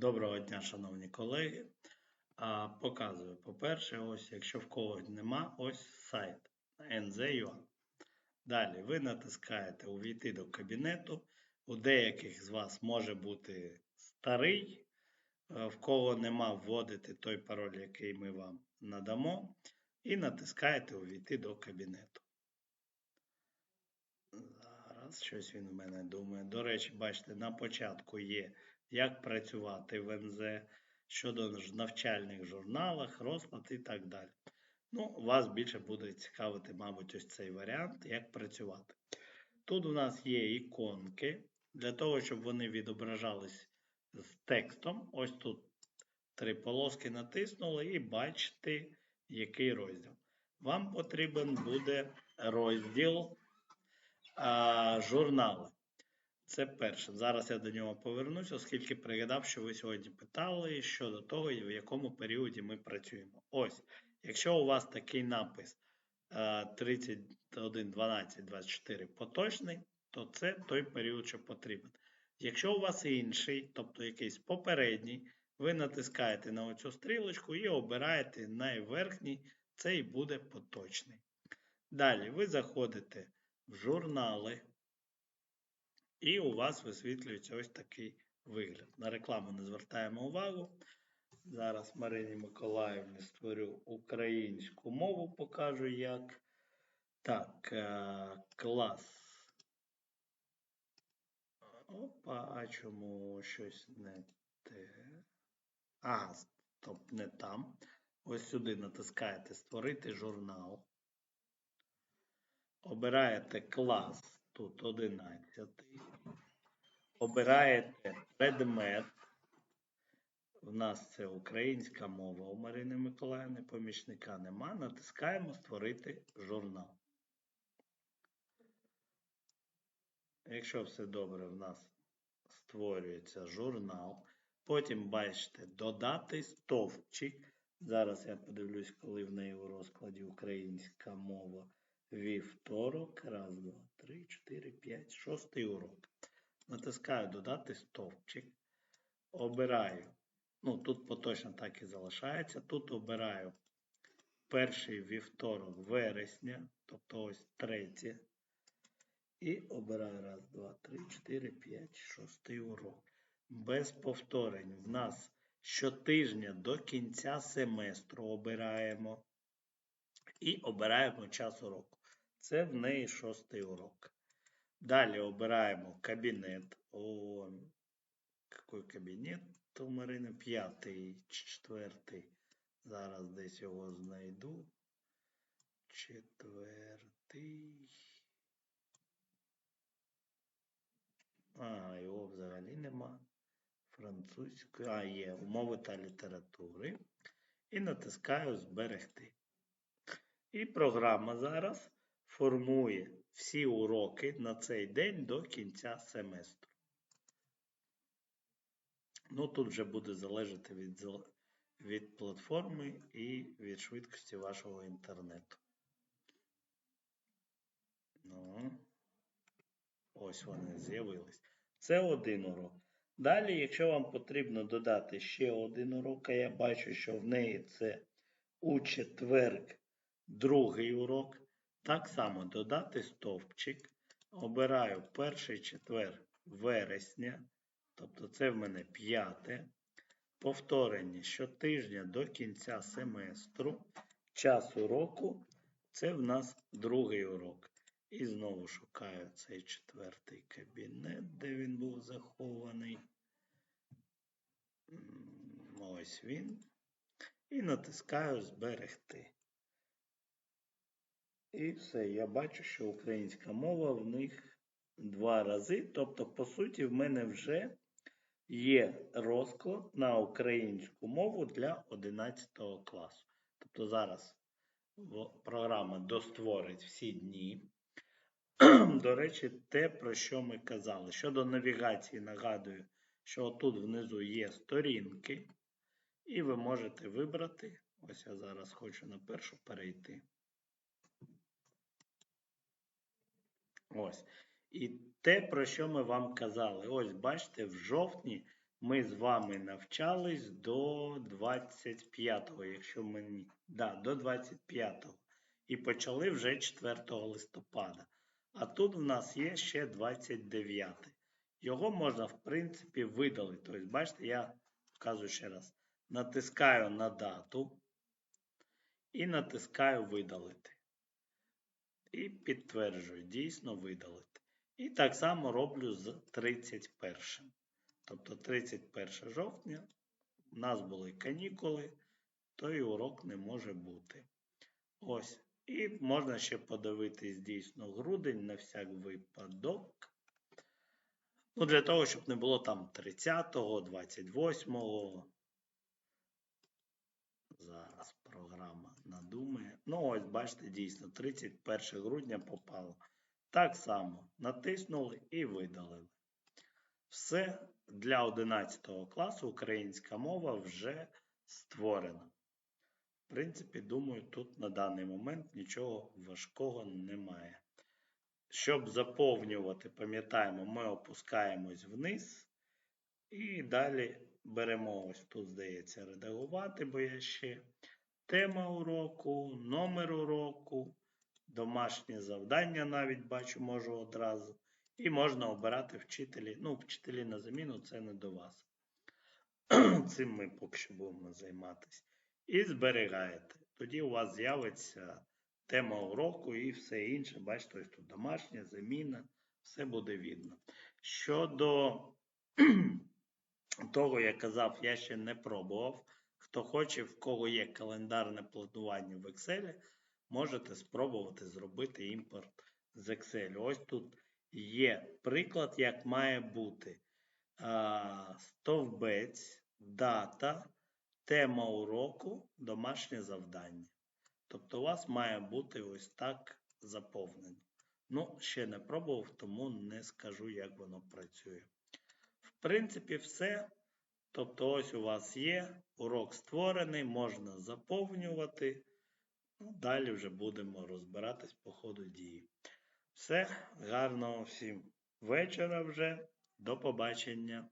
Доброго дня, шановні колеги. А, Показую. По-перше, ось, якщо в когось нема, ось сайт NZ.ua. Далі ви натискаєте Увійти до кабінету. У деяких з вас може бути старий, е, в кого нема, вводите той пароль, який ми вам надамо, і натискаєте Увійти до кабінету. Зараз щось він в мене думає. До речі, бачите, на початку є як працювати в НЗ щодо навчальних журналах, розклад і так далі. Ну, вас більше буде цікавити, мабуть, ось цей варіант, як працювати. Тут у нас є іконки для того, щоб вони відображались з текстом. Ось тут три полоски натиснули і бачите, який розділ. Вам потрібен буде розділ а, журнали. Це перше. Зараз я до нього повернусь, оскільки пригадав, що ви сьогодні питали щодо того, в якому періоді ми працюємо. Ось, якщо у вас такий напис е, 31, 12, 24 поточний, то це той період, що потрібен. Якщо у вас інший, тобто якийсь попередній, ви натискаєте на оцю стрілочку і обираєте найверхній, це і буде поточний. Далі ви заходите в журнали. І у вас висвітлюється ось такий вигляд. На рекламу не звертаємо увагу. Зараз Марині Миколаївні створю українську мову, покажу як. Так, е, клас. Опа, а чому щось не те? А, стоп, не там. Ось сюди натискаєте Створити журнал. Обираєте клас, тут 11. Обираєте предмет. У нас це українська мова у Марини Миколаївни, помічника нема. Натискаємо Створити журнал. Якщо все добре, в нас створюється журнал. Потім бачите додати стовпчик. Зараз я подивлюсь, коли в неї у розкладі українська мова. Вівторок. Раз, два, три, чотири, п'ять, шостий урок. Натискаю додати стовпчик. Обираю. Ну, тут поточно так і залишається. Тут обираю перший вівторок вересня, тобто ось третє. І обираю раз, два, три, чотири, п'ять, шостий урок. Без повторень. В нас щотижня до кінця семестру обираємо. І обираємо час уроку. Це в неї шостий урок. Далі обираємо кабінет. О, який кабінет у Марини? П'ятий, четвертий. Зараз десь його знайду. Четвертий. А, його взагалі нема. Французької. А, є умови та літератури. І натискаю Зберегти. І програма зараз формує всі уроки на цей день до кінця семестру. Ну, тут вже буде залежати від, від платформи і від швидкості вашого інтернету. Ну, ось вони з'явились. Це один урок. Далі, якщо вам потрібно додати ще один урок, а я бачу, що в неї це у четверг другий урок. Так само додати стовпчик. Обираю перший четвер вересня, тобто це в мене п'яте. Повторення щотижня до кінця семестру. Час уроку це в нас другий урок. І знову шукаю цей четвертий кабінет, де він був захований. Ось він. І натискаю Зберегти. І все, я бачу, що українська мова в них два рази. Тобто, по суті, в мене вже є розклад на українську мову для 11 класу. Тобто зараз програма достворить всі дні. До речі, те, про що ми казали. Щодо навігації, нагадую, що отут внизу є сторінки, і ви можете вибрати. Ось я зараз хочу на першу перейти. Ось. І те, про що ми вам казали. Ось, бачите, в жовтні ми з вами навчались до 25-го, якщо мені. Да, до 25-го. І почали вже 4 листопада. А тут в нас є ще 29. Його можна, в принципі, видалити. Тобто, бачите, я вказую ще раз. Натискаю на дату і натискаю видалити. І підтверджую, дійсно видалити. І так само роблю з 31. Тобто 31 жовтня у нас були канікули, той урок не може бути. Ось. І можна ще подивитись дійсно грудень на всяк випадок. Ну, для того, щоб не було там 30-го, 28-го. Зараз програма надумає. Ну, ось, бачите, дійсно, 31 грудня попало. Так само натиснули і видалили. Все для 11 класу українська мова вже створена. В принципі, думаю, тут на даний момент нічого важкого немає. Щоб заповнювати, пам'ятаємо, ми опускаємось вниз і далі беремо ось тут, здається, редагувати, бо я ще тема уроку, номер уроку, домашнє завдання навіть бачу, можу одразу. І можна обирати вчителі. Ну, вчителі на заміну це не до вас. Цим ми поки що будемо займатися. І зберігаєте. Тоді у вас з'явиться тема уроку і все інше. Бачите, ось тут домашня заміна, все буде видно. Щодо того, я казав, я ще не пробував. Хто хоче, в кого є календарне планування в Excel, можете спробувати зробити імпорт з Excel. Ось тут є приклад, як має бути стовбець, дата, тема уроку, домашнє завдання. Тобто у вас має бути ось так заповнено. Ну, ще не пробував, тому не скажу, як воно працює. В принципі, все. Тобто, ось у вас є урок створений, можна заповнювати. Ну, далі вже будемо розбиратись по ходу дії. Все, гарного всім вечора вже. До побачення.